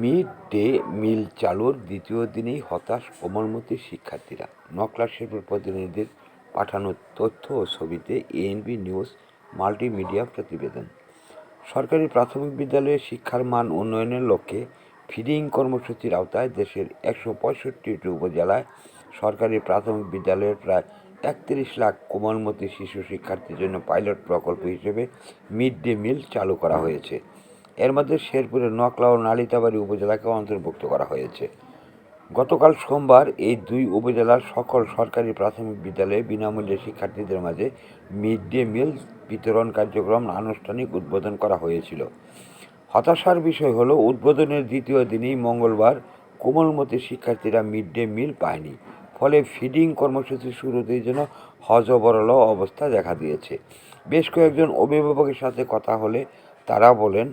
Mid day meal চালুর দ্বিতীয় দিনেই হতাশ কোমলমতি শিক্ষার্থীরা। নকলা শিল্পের প্রতিনিধিদের পাঠানো তথ্য ও ছবিতে এএনবি নিউজ মাল্টিমিডিয়া প্রতিবেদন। সরকারি প্রাথমিক বিদ্যালয়ে শিক্ষার মান উন্নয়নের লক্ষ্যে ফিডিং কর্মসূচির আওতায় দেশের একশো পঁয়ষট্টিটি উপজেলায় সরকারি প্রাথমিক বিদ্যালয়ের প্রায় একত্রিশ লাখ কোমলমতি শিশু শিক্ষার্থীর জন্য পাইলট প্রকল্প হিসেবে মিড ডে মিল চালু করা হয়েছে। এর মধ্যে শেরপুরের নকলা ও নালিতাবাড়ি উপজেলাকে অন্তর্ভুক্ত করা হয়েছে। গতকাল সোমবার এই দুই উপজেলার সকল সরকারি প্রাথমিক বিদ্যালয়ে বিনামূল্যে শিক্ষার্থীদের মাঝে মিড ডে মিল বিতরণ কার্যক্রম আনুষ্ঠানিক উদ্বোধন করা হয়েছিল। হতাশার বিষয় হলো, উদ্বোধনের দ্বিতীয় দিনেই মঙ্গলবার কোমলমতি শিক্ষার্থীরা মিড ডে মিল পায়নি। ফলে ফিডিং কর্মসূচি শুরুতেই যেন হজবরল অবস্থা দেখা দিয়েছে। বেশ কয়েকজন অভিভাবকের সাথে কথা হলে তারা বলেন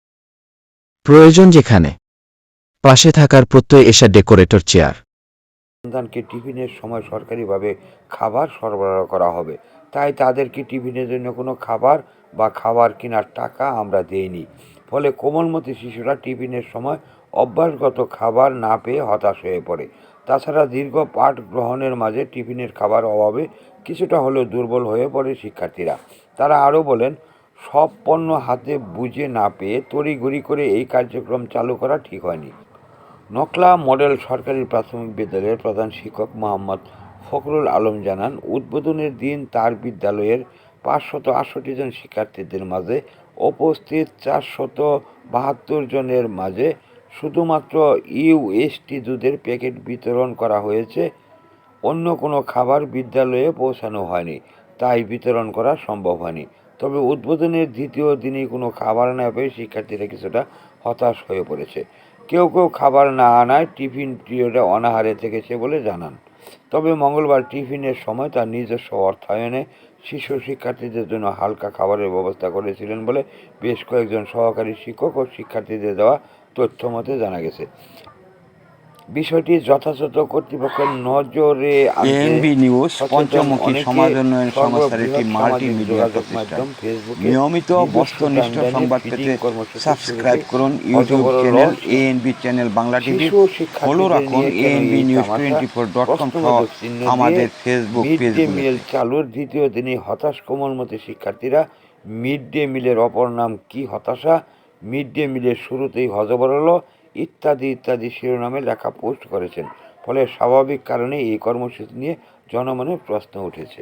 প্রয়োজন যেখানে। পাশে থাকার প্রত্যয় এসা ডেকোরেটর চেয়ার। সন্তানকে টিফিনের সময় সরকারিভাবে খাবার সরবরাহ করা হবে। তাই তাদেরকে টিফিনের জন্য কোনো খাবার বা খাবার কেনার টাকা আমরা দেইনি। ফলে কোমলমতি শিশুরা টিফিনের সময় অভ্যাসগত খাবার না পেয়ে হতাশ হয়ে পড়ে। তাছাড়া দীর্ঘ পাঠ গ্রহণের মাঝে টিফিনের খাবার অভাবে কিছুটা হলেও দুর্বল হয়ে পড়ে শিক্ষার্থীরা। তারা আরও বলেন সব পণ্য হাতে বুঝে না পেয়ে তড়িঘড়ি করে এই কার্যক্রম চালু করা ঠিক হয়নি। নকলা মডেল সরকারি প্রাথমিক বিদ্যালয়ের প্রধান শিক্ষক মোহাম্মদ ফখরুল আলম জানান, উদ্বোধনের দিন তার বিদ্যালয়ের পাঁচশত আটষট্টি জন শিক্ষার্থীদের মাঝে উপস্থিত চারশত বাহাত্তর জনের মাঝে শুধুমাত্র ইউএসটি দুধের প্যাকেট বিতরণ করা হয়েছে, অন্য কোনো খাবার বিদ্যালয়ে পৌঁছানো হয়নি, তাই বিতরণ করা সম্ভব হয়নি। তবে উদ্বোধনের দ্বিতীয় দিনেই কোনো খাবার না পেয়ে শিক্ষার্থীরা কিছুটা হতাশ হয়ে পড়েছে। কেউ কেউ খাবার না আনায় টিফিন পিরিয়ডে অনাহারে থেকেছে বলে জানান। তবে মঙ্গলবার টিফিনের সময় তার নিজস্ব অর্থায়নে শিশু শিক্ষার্থীদের জন্য হালকা খাবারের ব্যবস্থা করেছিলেন বলে বেশ কয়েকজন সহকারী শিক্ষক ও শিক্ষার্থীদের দেওয়া তথ্য মতে জানা গেছে। বিষয়টি যথাযথ কর্তৃপক্ষের নজরে এএনবি নিউজ পঞ্চমুখী সমাজ উন্নয়ন সংস্থার একটি মাল্টিমিডিয়া প্রতিষ্ঠান। নিয়মিত বস্তুনিষ্ঠ সংবাদ পেতে সাবস্ক্রাইব করুন YouTube channel ANB channel Bangla TV. Follow রাখুন ANB news twenty four dot com আমাদের ফেসবুক মিল চালুর দ্বিতীয় দিনে হতাশ কোমলমতি শিক্ষার্থীরা মিড ডে মিলের অপর নাম কি হতাশা? মিড ডে মিলের শুরুতেই হজবরল ইত্যাদি ইত্যাদি শিরোনামে লেখা পোস্ট করেছেন। ফলে স্বাভাবিক কারণে এই কর্মসূচি নিয়ে জনমনে প্রশ্ন উঠেছে।